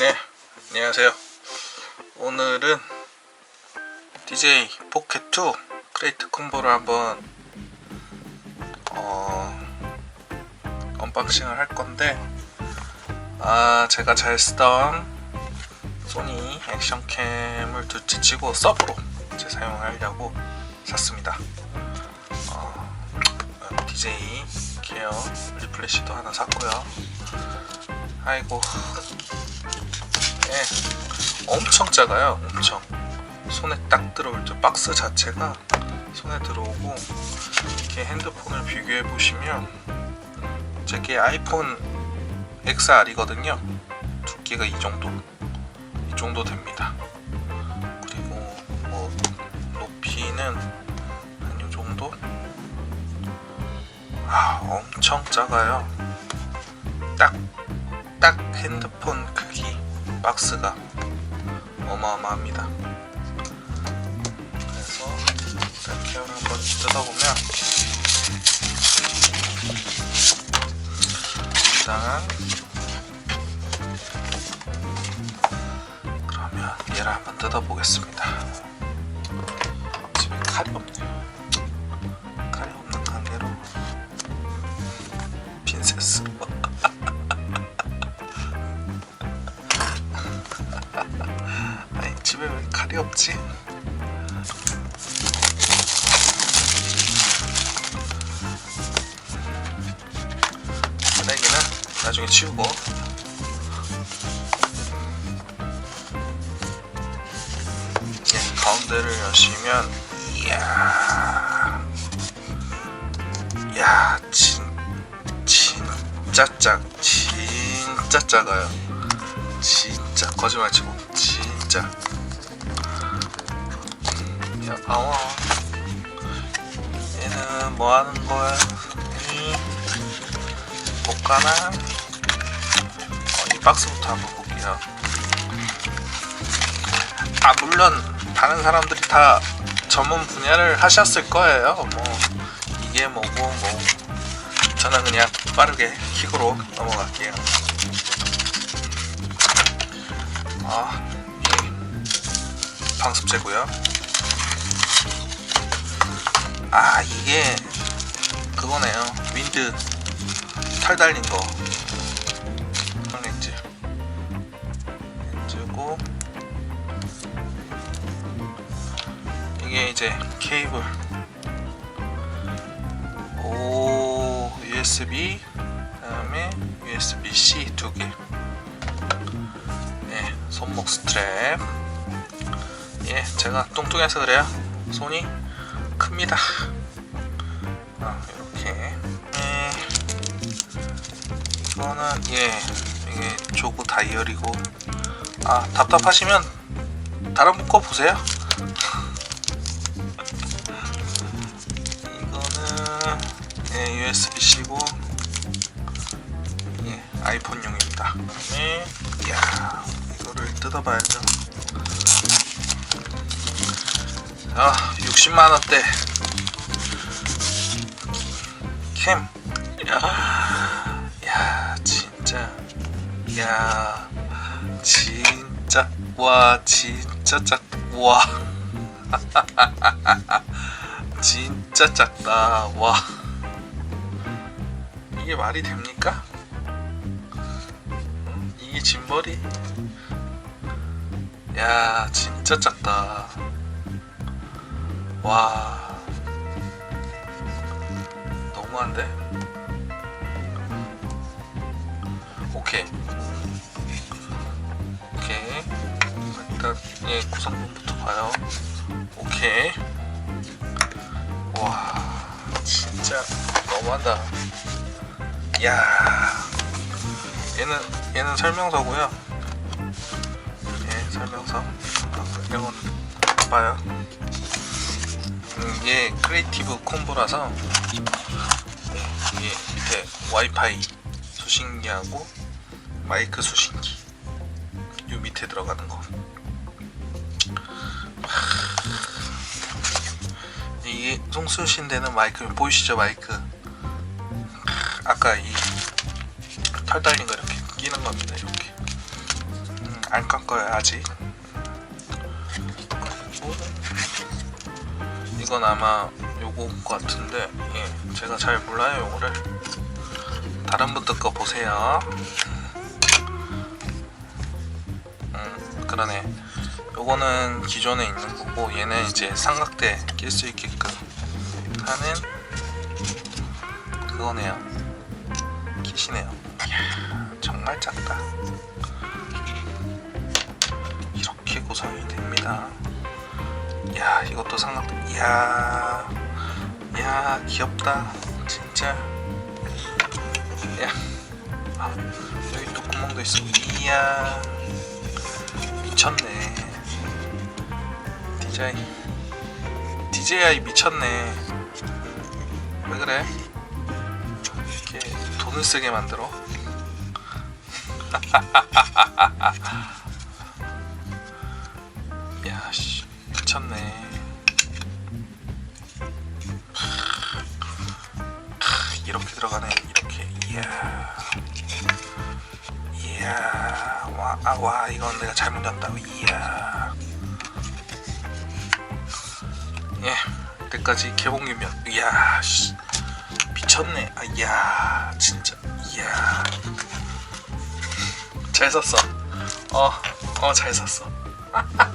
네, 안녕하세요. 오늘은 DJ 포켓 2 크레이트 콤보를 한번 어, 언박싱을 할 건데, 아 제가 잘 쓰던 소니 액션캠을 둘째치고 서브로 제 사용하려고 샀습니다. 어, DJ 케어 리플래시도 하나 샀고요. 아이고 예, 엄청 작아요. 엄청 손에 딱 들어올 때 박스 자체가 손에 들어오고 이렇게 핸드폰을 비교해 보시면 제게 아이폰 XR이거든요. 두께가 이 정도, 이 정도 됩니다. 그리고 뭐 높이는 한 이 정도. 아, 엄청 작아요. 핸드폰 크기 박스가 어마어마합니다. 그래서 이렇게 한번 뜯어보면 일단 그러면 얘를 한번 뜯어보겠습니다. 집에 칼이 없네 집에 왜 칼이 없지? 쓰레기는 나중에 치우고. 예, 가운데를 여시면 이야. 야 진, 진짜 작 진짜 작아요. 진짜 거짓말 치고. 진짜 야 아와. 얘는 뭐 하는 거야? 이못 가나? 어, 이 박스부터 한번 볼게요. 아 물론 다른 사람들이 다 전문 분야를 하셨을 거예요. 뭐 이게 뭐고 뭐. 저는 그냥 빠르게 킥으로 넘어갈게요. 아, 방습제고요. 아, 이게 그거네요. 윈드 털 달린 거. 렌즈. 렌즈고 이게 이제 케이블. 오, USB 그다음에 USB-C 두 개. 네, 손목 스트랩. 예, 제가 뚱뚱해서 그래요. 손이 큽니다. 아, 이렇게. 예, 이거는 예, 이게 조그 다이얼이고. 아, 답답하시면 다른 묶어 보세요. 이거는 예, USB-C고. 예, 아이폰용입니다. 그다음에 이야 이거를 뜯어봐야죠. 아 60만 원대. 캠. 야, 야 진짜. 야 진짜. 와 진짜 작와. 진짜 작다 와. 이게 말이 됩니까? 이게 짐벌이? 야 진짜 작다 와. 너무한데? 오케이. 오케이. 일단 예 구성품부터 봐요. 오케이. 와 진짜 너무한다. 야. 얘는 얘는 설명서고요. 예, 설명서. 아, 이건 봐요. 음, 얘 크리에이티브 콤보라서 예, 이게 밑에 와이파이 수신기하고 마이크 수신기 요 밑에 들어가는 거. 하, 이게 송수신 되는 마이크 보이시죠 마이크? 아까 이 털 달린 거 이렇게 끼는 겁니다 이렇게 음, 안 깎아요 아직 이건 아마 요거 것 같은데 예, 제가 잘 몰라요 요거를. 다른 분들 거 보세요. 음. 그러네. 요거는 기존에 있는 거고 얘는 이제 삼각대 낄 수 있게끔 하는 그거네요. 이야 정말 작다. 이렇게 구성이 됩니다 야 이것도 삼각대. 이야 야 귀엽다. 진짜. 야 아, 여기 또 구멍도 있어. 이야 미쳤네. DJI DJI 미쳤네. 왜 그래? 이렇게 돈을 쓰게 만들어 미쳤네. 크, 이렇게 들어가네 이렇게. 이야. 이야. 와, 아, 와 이건 내가 잘못 잡다 이야. 예 이때까지 개봉이면. 이야 씨, 미쳤네. 아 이야. 진짜. 이야. 잘 샀어. 어어 잘 샀어